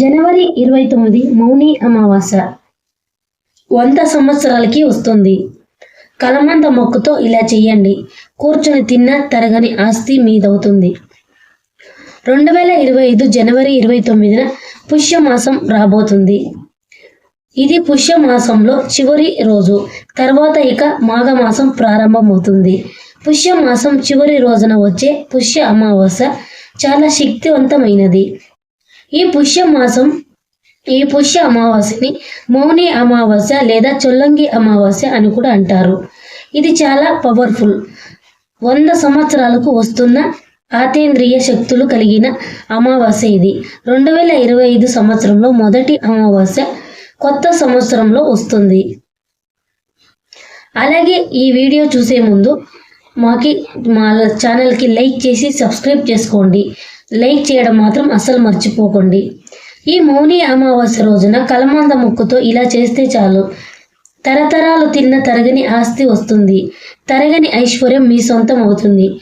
జనవరి ఇరవై తొమ్మిది మౌని అమావాస్య వంద సంవత్సరాలకి వస్తుంది. కలమంద మొక్కుతో ఇలా చేయండి కూర్చొని తిన్న తరగని ఆస్తి మీదవుతుంది. రెండు వేల ఇరవై ఐదు జనవరి ఇరవై తొమ్మిదిన పుష్యమాసం రాబోతుంది. ఇది పుష్యమాసంలో చివరి రోజు. తర్వాత ఇక మాఘమాసం ప్రారంభమవుతుంది. పుష్యమాసం చివరి రోజున వచ్చే పుష్య అమావాస్య చాలా శక్తివంతమైనది. ఈ పుష్యమాసం ఈ పుష్య అమావాస్యని మౌని అమావాస్య లేదా చొల్లంగి అమావాస్య అని కూడా అంటారు. ఇది చాలా పవర్ఫుల్ వంద సంవత్సరాలకు వస్తున్న ఆతేంద్రియ శక్తులు కలిగిన అమావాస్య ఇది. రెండు వేల ఇరవై ఐదు సంవత్సరంలో మొదటి అమావాస్య కొత్త సంవత్సరంలో వస్తుంది. అలాగే ఈ వీడియో చూసే ముందు మాకి మా ఛానల్కి లైక్ చేసి సబ్స్క్రైబ్ చేసుకోండి. లైక్ చేయడం మాత్రం అస్సలు మర్చిపోకండి. ఈ మౌని అమావాస్య రోజున కలమంద ముక్కుతో ఇలా చేస్తే చాలు. తరతరాలు తిన్న తరగని ఆస్తి వస్తుంది. తరగని ఐశ్వర్యం మీ సొంతం అవుతుంది.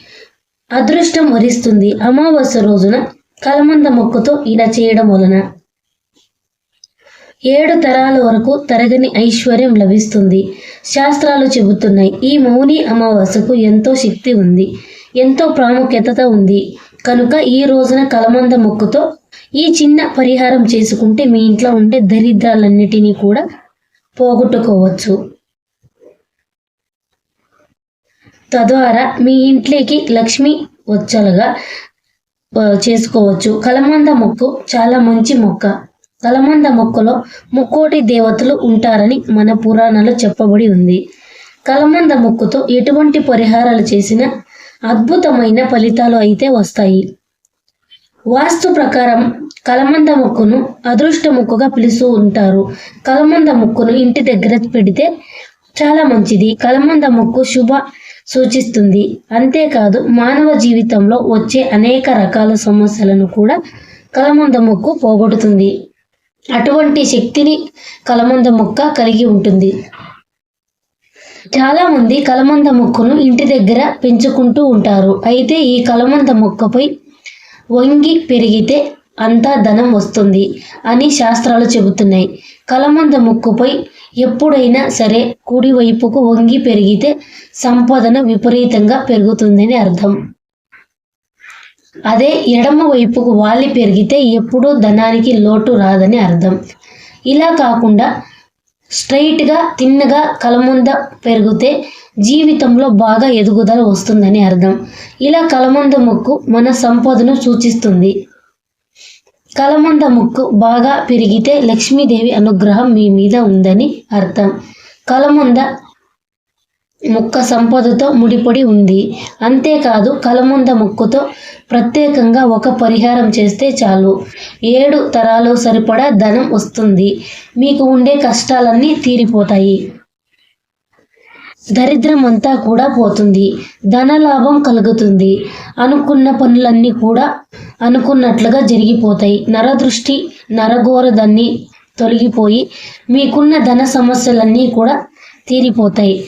అదృష్టం వరిస్తుంది. అమావాస్య రోజున కలమంద మొక్కుతో ఇలా చేయడం వలన ఏడు తరాల వరకు తరగని ఐశ్వర్యం లభిస్తుంది. శాస్త్రాలు చెబుతున్నాయి. ఈ మౌని అమావాస్యకు ఎంతో శక్తి ఉంది. ఎంతో ప్రాముఖ్యత ఉంది. కనుక ఈ రోజున కలమంద మొక్కుతో ఈ చిన్న పరిహారం చేసుకుంటే మీ ఇంట్లో ఉండే దరిద్రాలన్నిటినీ కూడా పోగొట్టుకోవచ్చు. తద్వారా మీ ఇంట్లోకి లక్ష్మి వచ్చలుగా చేసుకోవచ్చు. కలమంద మొక్కు చాలా మంచి మొక్క. కలమంద మొక్కలో ముక్కోటి దేవతలు ఉంటారని మన పురాణాలు చెప్పబడి ఉంది. కలమంద మొక్కుతో ఎటువంటి పరిహారాలు చేసినా అద్భుతమైన ఫలితాలు అయితే వస్తాయి. వాస్తు ప్రకారం కలమంద ముక్కును అదృష్ట ముక్కుగా పిలుస్తూ ఉంటారు. కలమంద ముక్కును ఇంటి దగ్గర పెడితే చాలా మంచిది. కలమంద ముక్కు శుభ సూచిస్తుంది. అంతేకాదు మానవ జీవితంలో వచ్చే అనేక రకాల సమస్యలను కూడా కలమంద మొక్కు పోగొడుతుంది అటువంటి శక్తిని కలమంద మొక్క కలిగి ఉంటుంది. చాలా మంది కలమంద మొక్కను ఇంటి దగ్గర పెంచుకుంటూ ఉంటారు. అయితే ఈ కలమంద మొక్కపై వంగి పెరిగితే అంతా ధనం వస్తుంది అని శాస్త్రాలు చెబుతున్నాయి. కలమంద మొక్కుపై ఎప్పుడైనా సరే కుడివైపుకు వంగి పెరిగితే సంపదన విపరీతంగా పెరుగుతుందని అర్థం. అదే ఎడమ వైపుకు వాలి పెరిగితే ఎప్పుడూ ధనానికి లోటు రాదని అర్థం. ఇలా కాకుండా స్ట్రైట్గా తిన్నగా కలముంద పెరిగితే జీవితంలో బాగా ఎదుగుదల వస్తుందని అర్థం. ఇలా కలమంద ముక్కు మన సంపదను సూచిస్తుంది. కలమంద ముక్కు బాగా పెరిగితే లక్ష్మీదేవి అనుగ్రహం మీ మీద ఉందని అర్థం. కలమంద ముక్క సంపదతో ముడిపడి ఉంది. అంతేకాదు కలముంద ముక్కుతో ప్రత్యేకంగా ఒక పరిహారం చేస్తే చాలు. ఏడు తరాలు సరిపడా ధనం వస్తుంది. మీకు ఉండే కష్టాలన్నీ తీరిపోతాయి. దరిద్రం అంతా కూడా పోతుంది. ధనలాభం కలుగుతుంది. అనుకున్న పనులన్నీ కూడా అనుకున్నట్లుగా జరిగిపోతాయి. నరదృష్టి నరఘోరదన్నీ తొలగిపోయి మీకున్న ధన సమస్యలన్నీ కూడా తీరిపోతాయి.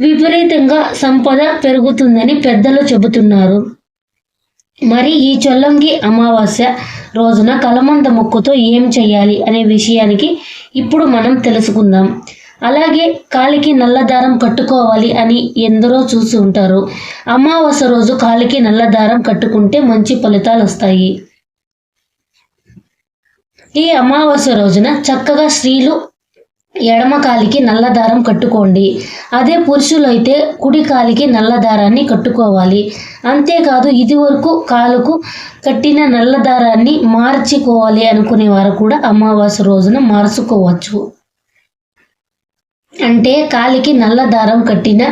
విపరీతంగా సంపద పెరుగుతుందని పెద్దలు చెబుతున్నారు. మరి ఈ చొల్లంగి అమావాస్య రోజున కలమంద మొక్కుతో ఏం చేయాలి అనే విషయానికి ఇప్పుడు మనం తెలుసుకుందాం. అలాగే కాలికి నల్లదారం కట్టుకోవాలి అని ఎందరో చూసి ఉంటారు. అమావాస్య రోజు కాలికి నల్లదారం కట్టుకుంటే మంచి ఫలితాలు వస్తాయి. ఈ అమావాస్య రోజున చక్కగా స్త్రీలు ఎడమ కాలికి నల్ల దారం కట్టుకోండి. అదే పురుషులు అయితే కుడి కాలికి నల్ల దారాన్ని కట్టుకోవాలి. అంతేకాదు ఇది వరకు కాలుకు కట్టిన నల్ల దారాన్ని మార్చుకోవాలి అనుకునే వారు కూడా అమావాస్య రోజున మార్చుకోవచ్చు. అంటే కాలికి నల్ల దారం కట్టిన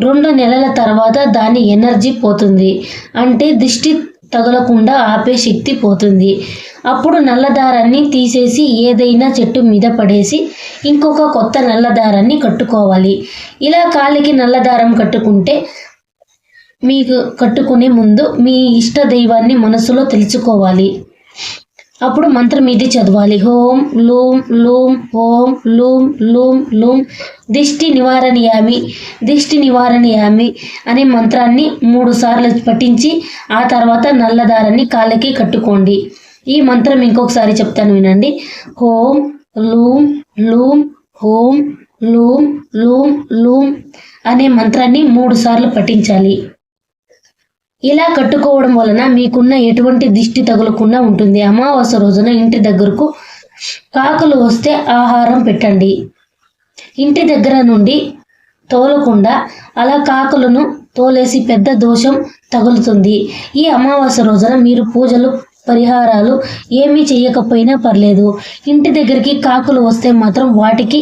రెండు నెలల తర్వాత దాని ఎనర్జీ పోతుంది. అంటే దిష్టి తగలకుండా ఆపే శక్తి పోతుంది. అప్పుడు నల్ల దారాన్ని తీసేసి ఏదైనా చెట్టు మీద పడేసి ఇంకొక కొత్త నల్లదారాన్ని కట్టుకోవాలి. ఇలా కాలికి నల్ల దారం కట్టుకుంటే మీకు కట్టుకునే ముందు మీ ఇష్ట దైవాన్ని మనసులో తెలుసుకోవాలి. అప్పుడు మంత్రం ఇది చదవాలి. హోం లూం లూం హోం లూం లూం లూం. దిష్టి నివారణయామి దిష్టి నివారణయామి అనే మంత్రాన్ని మూడు సార్లు పఠించి ఆ తర్వాత నల్లదారాన్ని కాళ్ళకి కట్టుకోండి. ఈ మంత్రం ఇంకొకసారి చెప్తాను వినండి. హోం లూం లూం హోం లూం లూం లూం అనే మంత్రాన్ని మూడు సార్లు పఠించాలి. ఇలా కట్టుకోవడం వలన మీకున్న ఎటువంటి దిష్టి తగులకుండా ఉంటుంది. అమావాస్య రోజున ఇంటి దగ్గరకు కాకులు వస్తే ఆహారం పెట్టండి. ఇంటి దగ్గర నుండి తోలకుండా అలా కాకులను తోలేసి పెద్ద దోషం తగులుతుంది. ఈ అమావాస్య రోజున మీరు పూజలు పరిహారాలు ఏమీ చేయకపోయినా పర్లేదు. ఇంటి దగ్గరికి కాకులు వస్తే మాత్రం వాటికి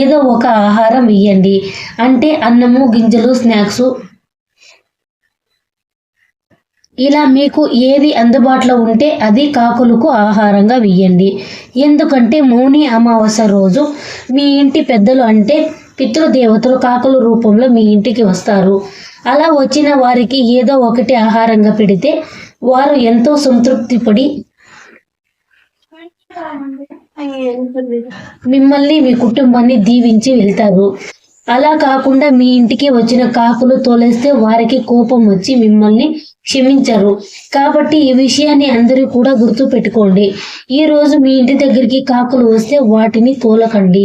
ఏదో ఒక ఆహారం ఇవ్వండి అంటే అన్నము గింజలు స్నాక్స్ ఇలా మీకు ఏది అందుబాటులో ఉంటే అది కాకులకు ఆహారంగా వెయ్యండి. ఎందుకంటే మౌని అమావాస్య రోజు మీ ఇంటి పెద్దలు అంటే పితృదేవతలు కాకుల రూపంలో మీ ఇంటికి వస్తారు. అలా వచ్చిన వారికి ఏదో ఒకటి ఆహారంగా పెడితే వారు ఎంతో సంతృప్తి పడి మిమ్మల్ని మీ కుటుంబాన్ని దీవించి వెళ్తారు. అలా కాకుండా మీ ఇంటికి వచ్చిన కాకులు తోలేస్తే వారికి కోపం వచ్చి మిమ్మల్ని క్షమించరు. కాబట్టి ఈ విషయాన్ని అందరూ కూడా గుర్తు పెట్టుకోండి ఈ రోజు మీ ఇంటి దగ్గరికి కాకులు వస్తే వాటిని తోలకండి.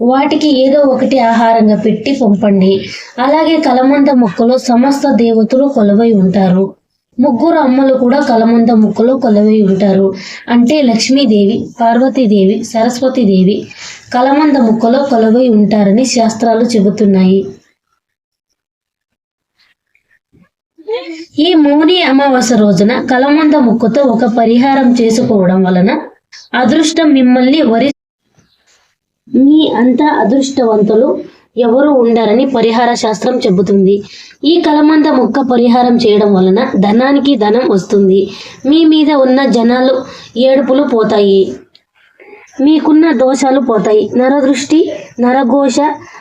వాటికి ఏదో ఒకటి ఆహారంగా పెట్టి పంపండి. అలాగే కలమంద మొక్కలో సమస్త దేవతలు కొలవై ఉంటారు. ముగ్గురు అమ్మలు కూడా కలమంద ముక్కలో కొలవై ఉంటారు. అంటే లక్ష్మీదేవి పార్వతీదేవి సరస్వతీదేవి కలమంద ముక్కలో కొలవై ఉంటారని శాస్త్రాలు చెబుతున్నాయి. ఈ మౌని అమావాస్య రోజున కలమంద ముక్కుతో ఒక పరిహారం చేసుకోవడం వలన అదృష్టం మిమ్మల్ని వరి మీ అంత అదృష్టవంతులు ఎవరు ఉండరని పరిహార శాస్త్రం చెబుతుంది. ఈ కలమంద మొక్క పరిహారం చేయడం వలన ధనానికి ధనం వస్తుంది. మీ మీద ఉన్న జనాలు ఏడుపులు పోతాయి. మీకున్న దోషాలు పోతాయి. నరదృష్టి నరఘోష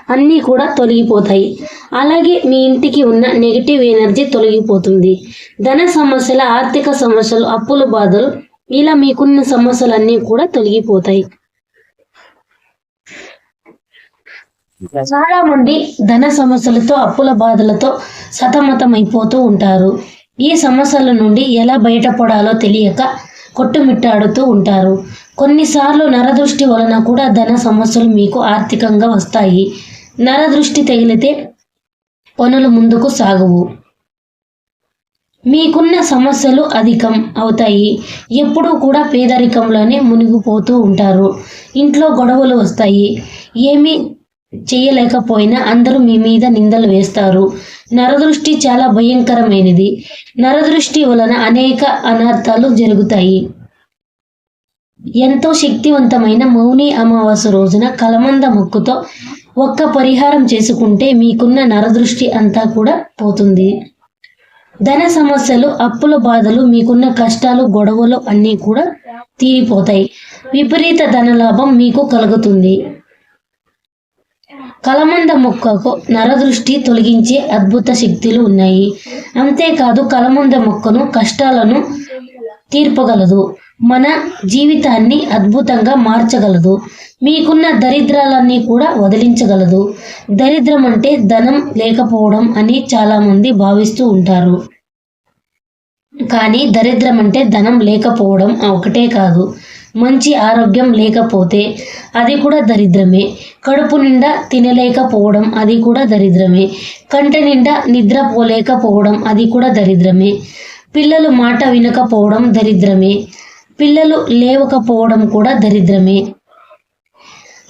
అన్నీ కూడా తొలగిపోతాయి. అలాగే మీ ఇంటికి ఉన్న నెగిటివ్ ఎనర్జీ తొలగిపోతుంది. ధన సమస్యల ఆర్థిక సమస్యలు అప్పుల బాధలు ఇలా మీకున్న సమస్యలన్నీ కూడా తొలగిపోతాయి. చాలా మంది ధన సమస్యలతో అప్పుల బాధలతో సతమతమైపోతూ ఉంటారు. ఈ సమస్యల నుండి ఎలా బయటపడాలో తెలియక కొట్టుమిట్టాడుతూ ఉంటారు. కొన్నిసార్లు నరదృష్టి వలన కూడా ధన సమస్యలు మీకు ఆర్థికంగా వస్తాయి. నరదృష్టి తగిలితే పనులు ముందుకు సాగవు. మీకున్న సమస్యలు అధికం అవుతాయి. ఎప్పుడూ కూడా పేదరికంలోనే మునిగిపోతూ ఉంటారు. ఇంట్లో గొడవలు వస్తాయి. ఏమీ చేయలేకపోయినా అందరూ మీ మీద నిందలు వేస్తారు. నరదృష్టి చాలా భయంకరమైనది. నరదృష్టి వలన అనేక అనర్థాలు జరుగుతాయి. ఎంతో శక్తివంతమైన మౌని అమావాస్య రోజున కలమంద మొక్కుతో ఒక్క పరిహారం చేసుకుంటే మీకున్న నరదృష్టి అంతా కూడా పోతుంది. ధన సమస్యలు అప్పుల బాధలు మీకున్న కష్టాలు గొడవలు అన్నీ కూడా తీరిపోతాయి. విపరీత ధనలాభం మీకు కలుగుతుంది. కలమంద మొక్కకు నరదృష్టి తొలగించే అద్భుత శక్తులు ఉన్నాయి. అంతేకాదు కలమంద మొక్కను కష్టాలను తీర్పగలదు. మన జీవితాన్ని అద్భుతంగా మార్చగలదు. మీకున్న దరిద్రాలన్నీ కూడా వదిలించగలదు. దరిద్రం అంటే ధనం లేకపోవడం అని చాలామంది భావిస్తూ ఉంటారు. కానీ దరిద్రం అంటే ధనం లేకపోవడం ఒకటే కాదు. మంచి ఆరోగ్యం లేకపోతే అది కూడా దరిద్రమే. కడుపు నిండా తినలేకపోవడం అది కూడా దరిద్రమే. కంటి నిండా నిద్రపోలేకపోవడం అది కూడా దరిద్రమే. పిల్లలు మాట వినకపోవడం దరిద్రమే. పిల్లలు లేవకపోవడం కూడా దరిద్రమే.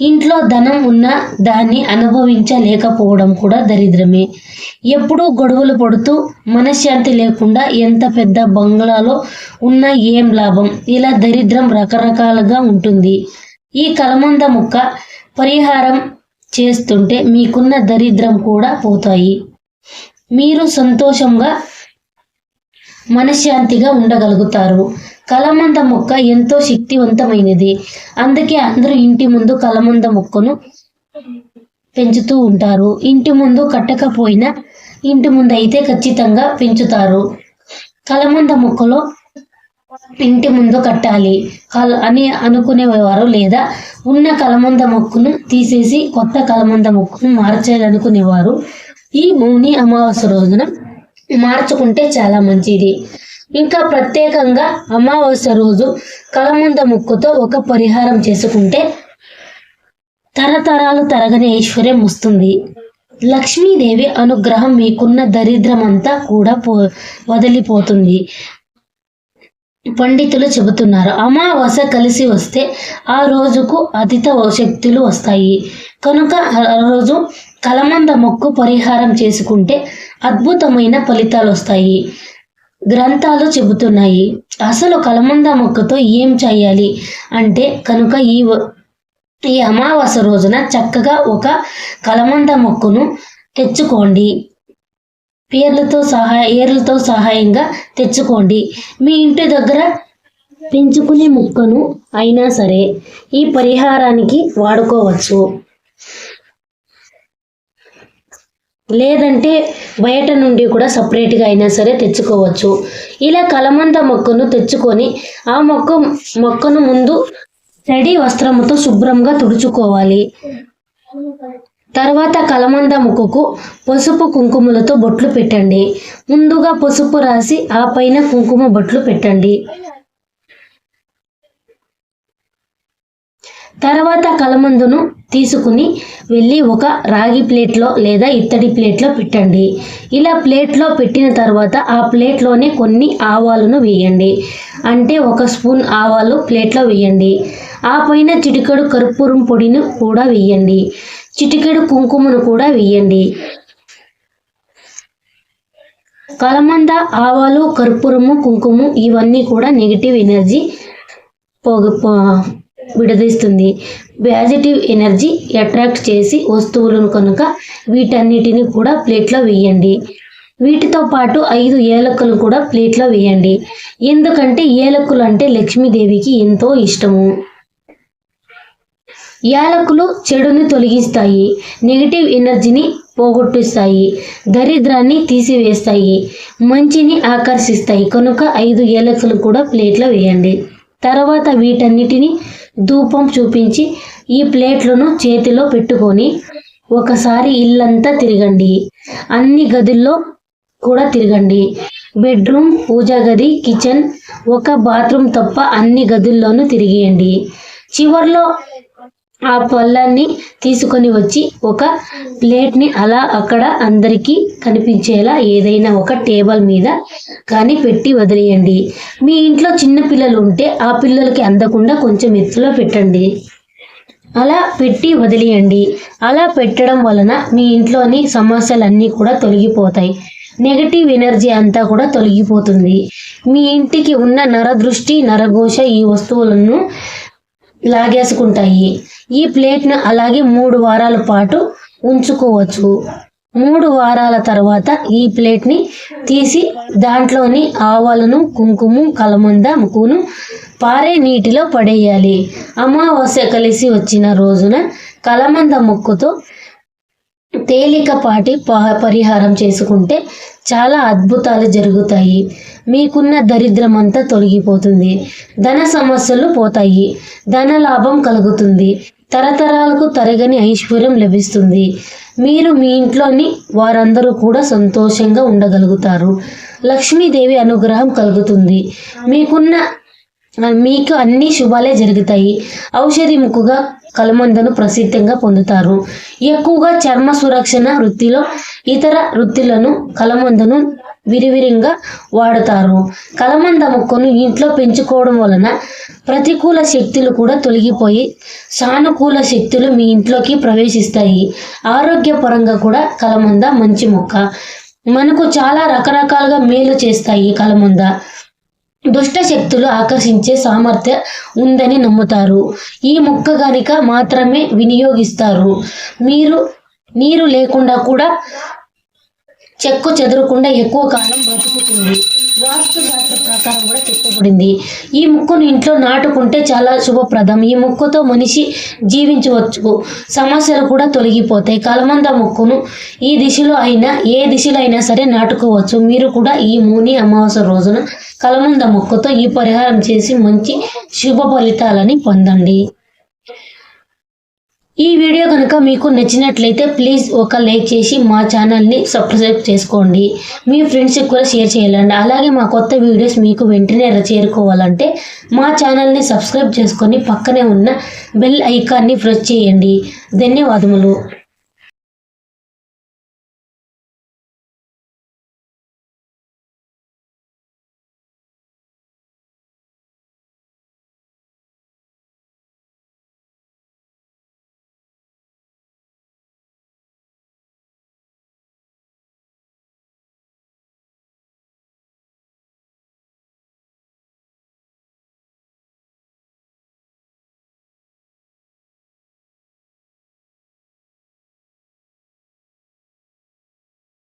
ఇంట్లో ధనం ఉన్నా దాన్ని అనుభవించలేకపోవడం కూడా దరిద్రమే. ఎప్పుడూ గొడవలు పడుతూ మనశ్శాంతి లేకుండా ఎంత పెద్ద బంగ్లాలో ఉన్నా ఏం లాభం? ఇలా దరిద్రం రకరకాలుగా ఉంటుంది. ఈ కలమంద ముక్క పరిహారం చేస్తుంటే మీకున్న దరిద్రం కూడా పోతాయి. మీరు సంతోషంగా మనశ్శాంతిగా ఉండగలుగుతారు. కలమంద మొక్క ఎంతో శక్తివంతమైనది. అందుకే అందరూ ఇంటి ముందు కలమంద మొక్కను పెంచుతూ ఉంటారు. ఇంటి ముందు కట్టకపోయినా ఇంటి ముందు అయితే ఖచ్చితంగా పెంచుతారు. కలమంద మొక్కలో ఇంటి ముందు కట్టాలి. కల అని అనుకునేవారు లేదా ఉన్న కలమంద మొక్కను తీసేసి కొత్త కలమంద మొక్కను మార్చాలనుకునేవారు. ఈ మౌని అమావాస్య రోజున మార్చుకుంటే చాలా మంచిది. ఇంకా ప్రత్యేకంగా అమావాస్య రోజు కలమంద ముక్కుతో ఒక పరిహారం చేసుకుంటే తరతరాలు తరగని ఐశ్వర్యం వస్తుంది. లక్ష్మీదేవి అనుగ్రహం మీకున్న దరిద్రమంతా కూడా పో వదిలిపోతుంది. పండితులు చెబుతున్నారు అమావాస్య కలిసి వస్తే ఆ రోజుకు అతిత శక్తులు వస్తాయి. కనుక ఆ రోజు కలమంద మొక్కు పరిహారం చేసుకుంటే అద్భుతమైన ఫలితాలు వస్తాయి. గ్రంథాలు చెబుతున్నాయి. అసలు కలమంద మొక్కతో ఏం చేయాలి? అంటే కనుక ఈ ఈ అమావాస్య రోజున చక్కగా ఒక కలమంద మొక్కను తెచ్చుకోండి. పేర్లతో సహాయ ఏర్లతో సహాయంగా తెచ్చుకోండి. మీ ఇంటి దగ్గర పెంచుకునే మొక్కను అయినా సరే ఈ పరిహారానికి వాడుకోవచ్చు. లేదంటే బయట నుండి కూడా సపరేట్గా అయినా సరే తెచ్చుకోవచ్చు. ఇలా కలమంద మొక్కను తెచ్చుకొని ఆ మొక్క మొక్కను ముందు తడి వస్త్రముతో శుభ్రంగా తుడుచుకోవాలి. తర్వాత కలమంద ముక్కుకు పసుపు కుంకుమలతో బొట్లు పెట్టండి. ముందుగా పసుపు రాసి ఆ పైన కుంకుమ బొట్లు పెట్టండి. తర్వాత కలమందును తీసుకుని వెళ్ళి ఒక రాగి ప్లేట్లో లేదా ఇత్తడి ప్లేట్లో పెట్టండి. ఇలా ప్లేట్లో పెట్టిన తర్వాత ఆ ప్లేట్లోనే కొన్ని ఆవాలను వేయండి. అంటే ఒక స్పూన్ ఆవాలు ప్లేట్లో వేయండి. ఆ పైన చిటికెడు కర్పూరం పొడిని కూడా వేయండి. చిటికెడు కుంకుమను కూడా వేయండి. కలమంద ఆవాలు కర్పూరము కుంకుమ ఇవన్నీ కూడా నెగిటివ్ ఎనర్జీ పోగ పో- విడదీస్తుంది. పాజిటివ్ ఎనర్జీ అట్రాక్ట్ చేసి వస్తువులను కనుక వీటన్నిటిని కూడా ప్లేట్లో వేయండి. వీటితో పాటు ఐదు ఏలకులు కూడా ప్లేట్లో వేయండి. ఎందుకంటే ఏలకులు అంటే లక్ష్మీదేవికి ఎంతో ఇష్టము. యాలకులు చెడుని తొలగిస్తాయి నెగిటివ్ ఎనర్జీని పోగొట్టిస్తాయి దరిద్రాన్ని తీసివేస్తాయి మంచిని ఆకర్షిస్తాయి. కనుక ఐదు ఏలకులు కూడా ప్లేట్లో వేయండి. తర్వాత వీటన్నిటిని ధూపం చూపించి ఈ ప్లేట్లను చేతిలో పెట్టుకొని ఒకసారి ఇల్లంతా తిరగండి. అన్ని గదుల్లో కూడా తిరగండి. బెడ్రూమ్ పూజా గది కిచెన్ ఒక బాత్రూమ్ తప్ప అన్ని గదుల్లోనూ తిరిగేయండి. చివర్లో ఆ పళ్ళాన్ని తీసుకొని వచ్చి ఒక ప్లేట్ని అలా అక్కడ అందరికీ కనిపించేలా ఏదైనా ఒక టేబుల్ మీద కానీ పెట్టి వదిలేయండి. మీ ఇంట్లో చిన్న పిల్లలు ఉంటే ఆ పిల్లలకి అందకుండా కొంచెం ఎత్తులో పెట్టండి. అలా పెట్టి వదిలేయండి. అలా పెట్టడం వలన మీ ఇంట్లోని సమస్యలన్నీ కూడా తొలగిపోతాయి. నెగటివ్ ఎనర్జీ అంతా కూడా తొలగిపోతుంది. మీ ఇంటికి ఉన్న నరదృష్టి నరఘోష ఈ వస్తువులను లాగేసుకుంటాయి ఈ ప్లేట్ను అలాగే మూడు వారాల పాటు ఉంచుకోవచ్చు. మూడు వారాల తర్వాత ఈ ప్లేట్ని తీసి దాంట్లోని ఆవాలను కుంకుమ కలమంద ముక్కును పారే నీటిలో పడేయాలి. అమావాస్య కలిసి వచ్చిన రోజున కలమంద ముక్కుతో తేలికపాటి ప- పరిహారం చేసుకుంటే చాలా అద్భుతాలు జరుగుతాయి. మీకున్న దరిద్రం అంతా తొలగిపోతుంది. ధన సమస్యలు పోతాయి. ధన లాభం కలుగుతుంది. తరతరాలకు తరగని ఐశ్వర్యం లభిస్తుంది. మీరు మీ ఇంట్లోని వారందరూ కూడా సంతోషంగా ఉండగలుగుతారు. లక్ష్మీదేవి అనుగ్రహం కలుగుతుంది. మీకున్న మీకు అన్ని శుభాలే జరుగుతాయి. ఔషధి ముక్కుగా కలమందను ప్రసిద్ధంగా పొందుతారు. ఎక్కువగా చర్మ సురక్షణ వృత్తిలో ఇతర వృత్తులను కలమందను విరివిరిగా వాడతారు. కలమంద మొక్కను ఇంట్లో పెంచుకోవడం వలన ప్రతికూల శక్తులు కూడా తొలగిపోయి సానుకూల శక్తులు మీ ఇంట్లోకి ప్రవేశిస్తాయి. ఆరోగ్యపరంగా కూడా కలమంద మంచి మొక్క. మనకు చాలా రకరకాలుగా మేలు చేస్తాయి కలమంద. దుష్ట శక్తులు ఆకర్షించే సామర్థ్యం ఉందని నమ్ముతారు. ఈ మొక్క గనిక మాత్రమే వినియోగిస్తారు. మీరు నీరు లేకుండా కూడా చెక్కు చెదరకుండా ఎక్కువ కాలం బ్రతుకుతుంది. వాస్తు శాస్త్ర ప్రకారం కూడా చెప్పబడింది. ఈ ముక్కును ఇంట్లో నాటుకుంటే చాలా శుభప్రదం. ఈ ముక్కుతో మనిషి జీవించవచ్చు. సమస్యలు కూడా తొలగిపోతాయి. కలమంద ముక్కును ఈ దిశలో అయినా ఏ దిశలో అయినా సరే నాటుకోవచ్చు. మీరు కూడా ఈ మూని అమావాస్య రోజున కలమంద ముక్కుతో ఈ పరిహారం చేసి మంచి శుభ ఫలితాలని పొందండి. ఈ వీడియో కనుక మీకు నచ్చినట్లయితే ప్లీజ్ ఒక లైక్ చేసి మా ఛానల్ని సబ్స్క్రైబ్ చేసుకోండి. మీ ఫ్రెండ్స్కి కూడా షేర్ చేయాలండి. అలాగే మా కొత్త వీడియోస్ మీకు వెంటనే చేరుకోవాలంటే మా ఛానల్ని సబ్స్క్రైబ్ చేసుకొని పక్కనే ఉన్న బెల్ ఐకాన్ని ప్రెస్ చేయండి. ధన్యవాదములు.